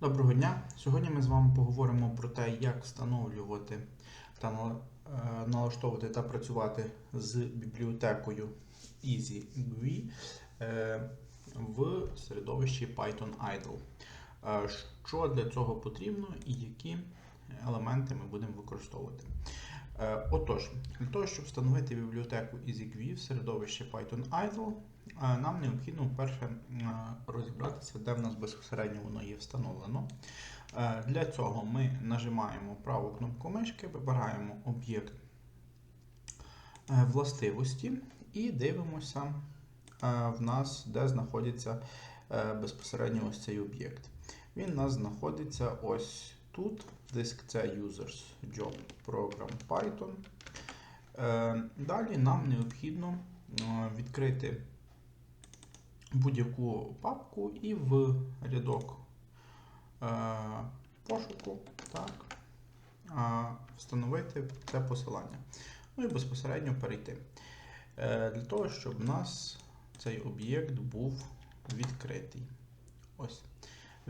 Доброго дня! Сьогодні ми з вами поговоримо про те, як встановлювати та е, налаштовувати та працювати з бібліотекою EasyGUI е, в середовищі Python Idle. Е, Що для цього потрібно і які елементи ми будемо використовувати. Е, Отож, для того, щоб встановити бібліотеку EasyGUI в середовищі Python Idle, е, нам необхідно вперше е, розібратися, де в нас безпосередньо воно є встановлено. Для цього ми нажимаємо праву кнопку мишки, вибираємо об'єкт властивості і дивимося в нас, де знаходиться безпосередньо ось цей об'єкт. Він у нас знаходиться ось тут. Диск це Users Job Program Python. Е, Далі нам необхідно е, відкрити будь-яку папку і в рядок е, пошуку так, встановити це посилання. Ну і безпосередньо перейти. Для того, щоб у нас цей об'єкт був відкритий. Ось.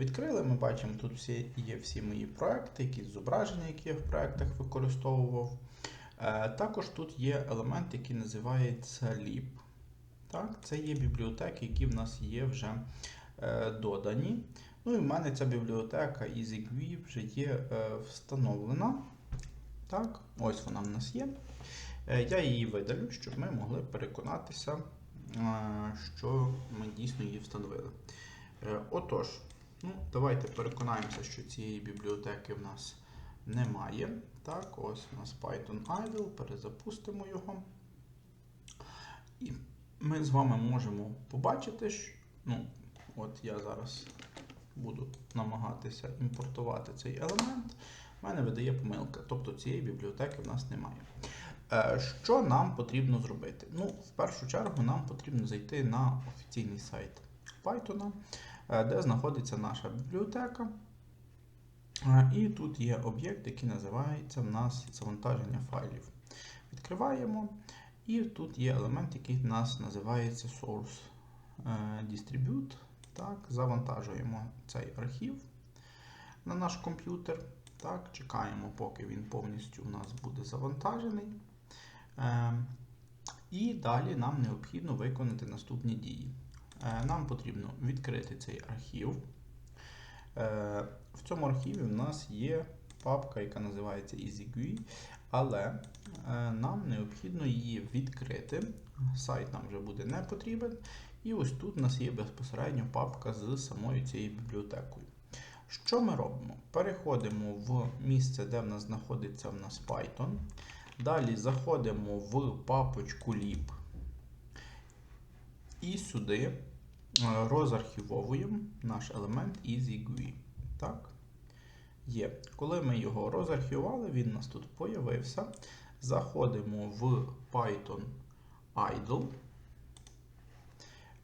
Відкрили, ми бачимо, тут всі, є всі мої проекти, якісь зображення, які я в проектах використовував. Е, Також тут є елемент, який називається lib. Так, Це є бібліотеки, які в нас є вже е, додані. Ну і в мене ця бібліотека EasyGUI вже є е, встановлена. Так, ось вона в нас є. Я її видалю, щоб ми могли переконатися, що ми дійсно її встановили. Отож, ну, давайте переконаємося, що цієї бібліотеки в нас немає. Так, ось у нас Python Idle, перезапустимо його. І ми з вами можемо побачити, що ну, от я зараз буду намагатися імпортувати цей елемент. В мене видає помилка, тобто цієї бібліотеки в нас немає. Е, Що нам потрібно зробити? Ну, в першу чергу нам потрібно зайти на офіційний сайт Python, де знаходиться наша бібліотека. Е, І тут є об'єкт, який називається в нас завантаження файлів. Відкриваємо. І тут є елемент, який в нас називається Source е, Distribute. Так, Завантажуємо цей архів на наш комп'ютер. Так, Чекаємо, поки він повністю у нас буде завантажений. Е, І далі нам необхідно виконати наступні дії. Е, Нам потрібно відкрити цей архів. Е, В цьому архіві в нас є папка, яка називається EasyGUI, але е, нам необхідно її відкрити. Сайт нам вже буде не потрібен. І ось тут у нас є безпосередньо папка з самою цією бібліотекою. Що ми робимо? Переходимо в місце, де в нас знаходиться в нас Python. Далі заходимо в папочку lib. І сюди розархівовуємо наш елемент EasyGUI. Так? Є. Коли ми його розархівували, він у нас тут появився. Заходимо в Python idle.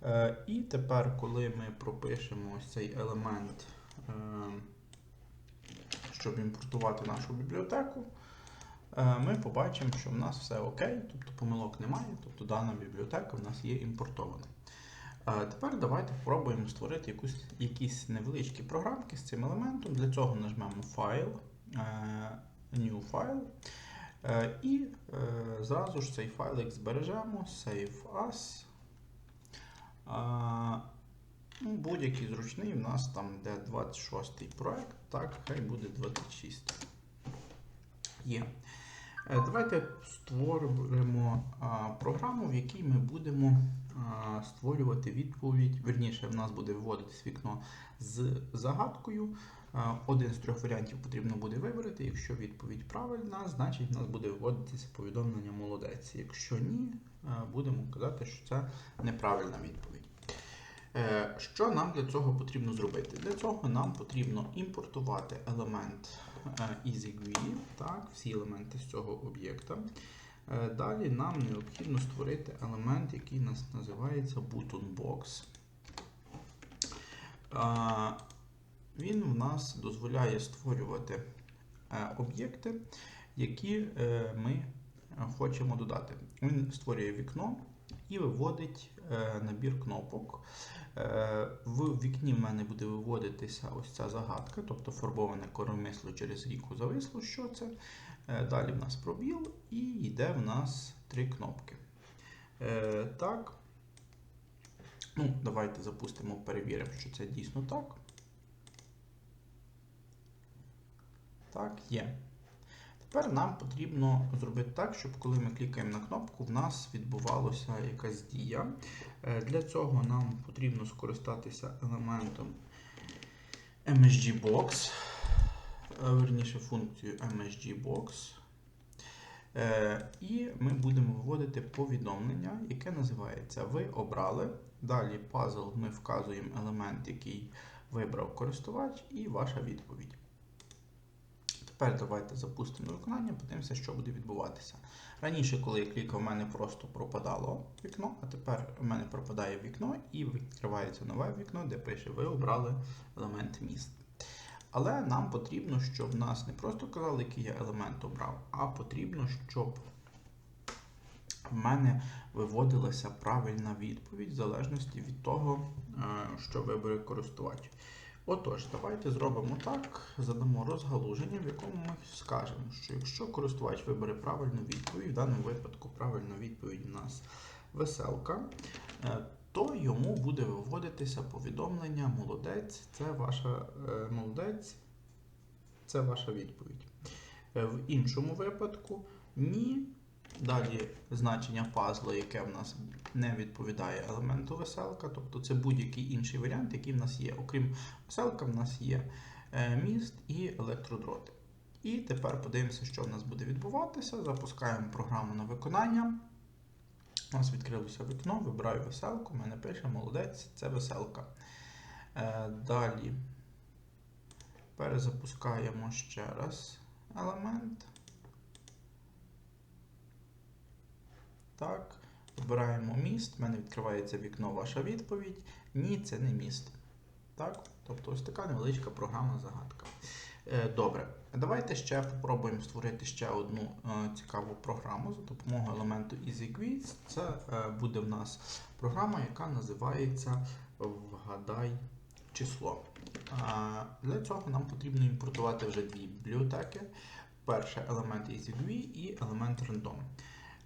Е, І тепер, коли ми пропишемо ось цей елемент, е, щоб імпортувати нашу бібліотеку, е, ми побачимо, що в нас все окей, тобто помилок немає, тобто дана бібліотека в нас є імпортована. Тепер давайте спробуємо створити якусь, якісь невеличкі програмки з цим елементом. Для цього нажмемо Файл, е, New File. Е, І е, зразу ж цей файлик збережемо, Save As. Ну, Будь-який зручний, у нас там де 26-й проект, так, хай буде 26. Є. Е, Давайте створимо програму, в якій ми будемо створювати відповідь. Верніше, в нас буде виводитись вікно з загадкою. Один з трьох варіантів потрібно буде вибрати. Якщо відповідь правильна, значить в нас буде виводитися повідомлення молодець. Якщо ні, будемо казати, що це неправильна відповідь. Е, Що нам для цього потрібно зробити? Для цього нам потрібно імпортувати елемент е, EasyGUI, так, всі елементи з цього об'єкта. Е, Далі нам необхідно створити елемент, який нас називається ButtonBox. Е, Він в нас дозволяє створювати е, об'єкти, які е, ми хочемо додати. Він створює вікно і виводить е, набір кнопок. Е, В вікні в мене буде виводитися ось ця загадка, тобто фарбоване коромисло через ріку зависло, що це. Е, Далі в нас пробіл і йде в нас три кнопки. Так. Ну, давайте запустимо, перевіримо, що це дійсно так. Так, є. Тепер нам потрібно зробити так, щоб коли ми клікаємо на кнопку, в нас відбувалася якась дія. Е, Для цього нам потрібно скористатися елементом MSG Box, е, верніше функцією MSG Box. Е, І ми будемо виводити повідомлення, яке називається Ви обрали. Далі пазл ми вказуємо елемент, який вибрав користувач, і ваша відповідь. Тепер давайте запустимо виконання, подивимося, що буде відбуватися. Раніше, коли я клікав, у мене просто пропадало вікно, а тепер у мене пропадає вікно і відкривається нове вікно, де пише Ви обрали елемент міст. Але нам потрібно, щоб нас не просто казали, який я елемент обрав, а потрібно, щоб в мене виводилася правильна відповідь в залежності від того, е, що вибере користувач. Отож, давайте зробимо так, задамо розгалуження, в якому ми скажемо, що якщо користувач вибере правильну відповідь, в даному випадку правильна відповідь у нас веселка, е, то йому буде виводитися повідомлення Молодець, це ваша е, молодець, це ваша відповідь. Е, В іншому випадку ні. Далі значення пазла, яке в нас не відповідає елементу веселка, тобто це будь-який інший варіант, який в нас є. Окрім веселка, в нас є е, міст і електродроти. І тепер подивимося, що в нас буде відбуватися. Запускаємо програму на виконання. У нас відкрилося вікно, вибираю веселку, мене пише молодець, це веселка. Е, Далі перезапускаємо ще раз елемент. Так, вибираємо міст, в мене відкривається вікно, ваша відповідь. Ні, це не міст. Так, тобто ось така невеличка програмна загадка. Е, Добре, давайте ще спробуємо створити ще одну е, цікаву програму за допомогою елементу EasyQuiz. Це е, буде в нас програма, яка називається Вгадай число. А, Для цього нам потрібно імпортувати вже дві бібліотеки. Перше елемент EasyQuiz і елемент Random.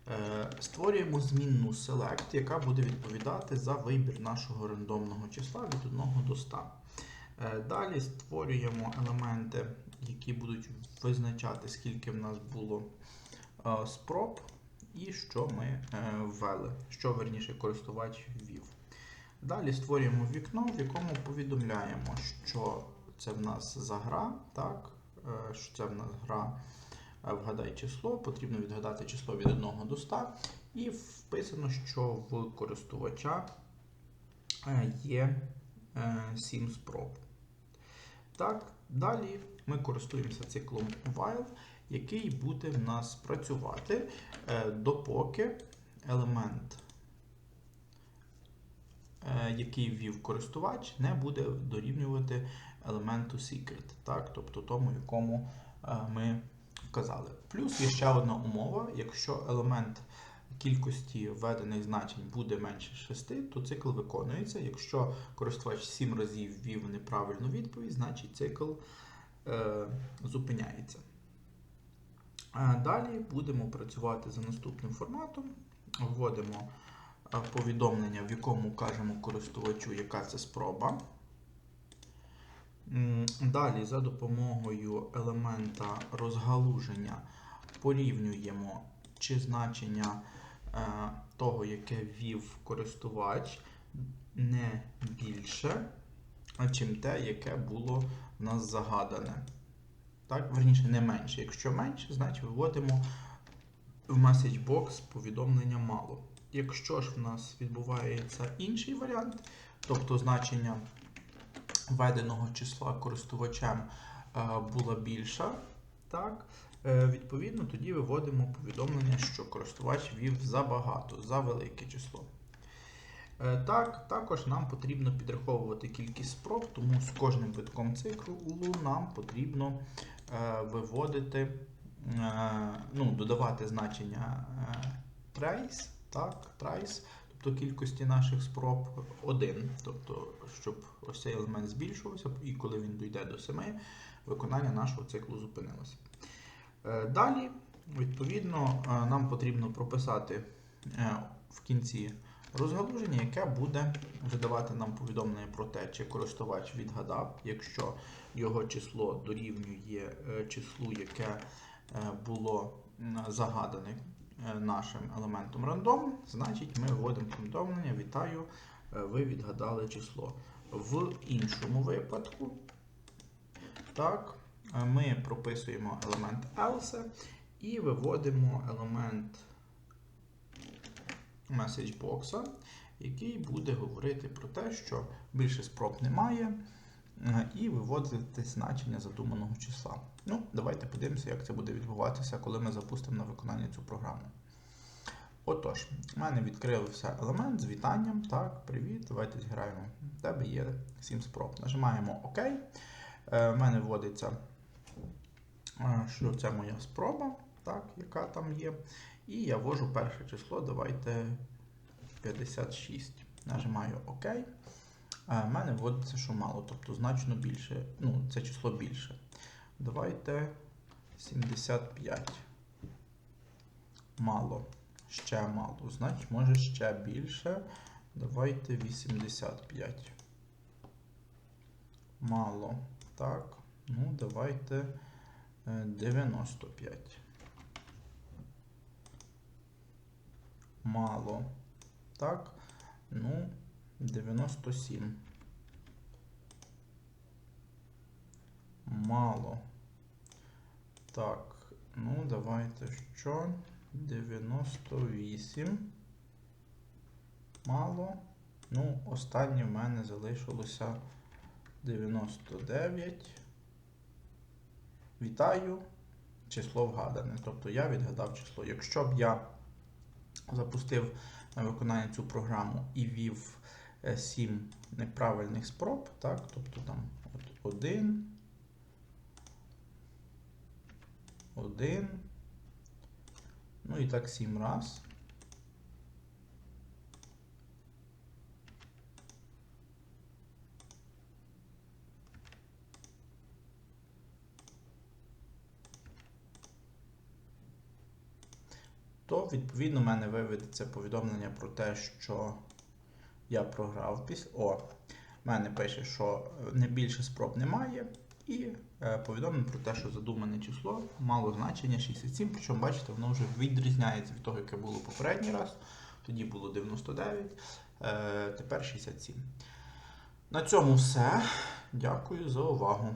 Е, Створюємо змінну select, яка буде відповідати за вибір нашого рандомного числа від 1 до 100. Е, Далі створюємо елементи, які будуть визначати, скільки в нас було е, спроб, і що ми ввели, що верніше користувач ввів. Далі створюємо вікно, в якому повідомляємо, що це в нас за гра, так, що це в нас гра вгадай число, потрібно відгадати число від 1 до 100, і вписано, що в користувача е, є 7 спроб. Так, далі ми користуємося циклом while, який буде в нас працювати, е, допоки елемент, е, який ввів користувач, не буде дорівнювати елементу secret, так, тобто тому, якому е, ми вказали. Плюс є ще одна умова, якщо елемент кількості введених значень буде менше 6, то цикл виконується. Якщо користувач 7 разів ввів неправильну відповідь, значить цикл е, зупиняється. Далі будемо працювати за наступним форматом. Вводимо е, повідомлення, в якому кажемо користувачу, яка це спроба. Далі за допомогою елемента розгалуження порівнюємо, чи значення е, того, яке ввів користувач, не більше, а чим те, яке було в нас загадане. Так, верніше, не менше. Якщо менше, значить виводимо в MessageBox повідомлення мало. Якщо ж в нас відбувається інший варіант, тобто значення введеного числа користувачем е, була більша, так, е, відповідно, тоді виводимо повідомлення, що користувач ввів забагато, за велике число. Е, Так, також нам потрібно підраховувати кількість спроб, тому з кожним витком циклу нам потрібно виводити, ну, додавати значення trace, так, trace, до кількості наших спроб 1. Тобто, щоб ось цей елемент збільшувався, і коли він дійде до 7, виконання нашого циклу зупинилося. Е, Далі, відповідно, е, нам потрібно прописати е, в кінці розгалуження, яке буде видавати нам повідомлення про те, чи користувач відгадав, якщо його число дорівнює числу, яке було загадане нашим елементом рандом, значить ми вводимо повідомлення Вітаю, е, ви відгадали число. В іншому випадку, так, е, ми прописуємо елемент else і виводимо елемент меседжбокса, який буде говорити про те, що більше спроб немає, е, і виводити значення задуманого числа. Ну, давайте подивимося, як це буде відбуватися, коли ми запустимо на виконання цю програму. Отож, у мене відкрився елемент з вітанням. Так, привіт, давайте зіграємо. У тебе є 7 спроб. Нажимаємо ОК. Е, У мене вводиться, е, що це моя спроба, так, яка там є. І я ввожу перше число, давайте 56. Нажимаю ОК. У мене вводиться, що мало, тобто значно більше. Ну, це число більше. Давайте 75. Мало. Ще мало. Значить, може ще більше. Давайте 85. Мало. Так. Ну, давайте е, 95. Мало. Так. Ну, 97. Мало. Так. Ну, давайте що? 98. Мало. Ну, останнє в мене залишилося 99. Вітаю. Число вгадане. Тобто я відгадав число. Якщо б я запустив на виконання цю програму і ввів 7 неправильних спроб, так, тобто там от 1, 1, ну і так 7 раз. то відповідно в мене виведеться повідомлення про те, що я програв після. О, в мене пише, що не більше спроб немає, і е, повідомлення про те, що задумане число мало значення 67, причому, бачите, воно вже відрізняється від того, яке було попередній раз. Тоді було 99, е, тепер 67. На цьому все. Дякую за увагу.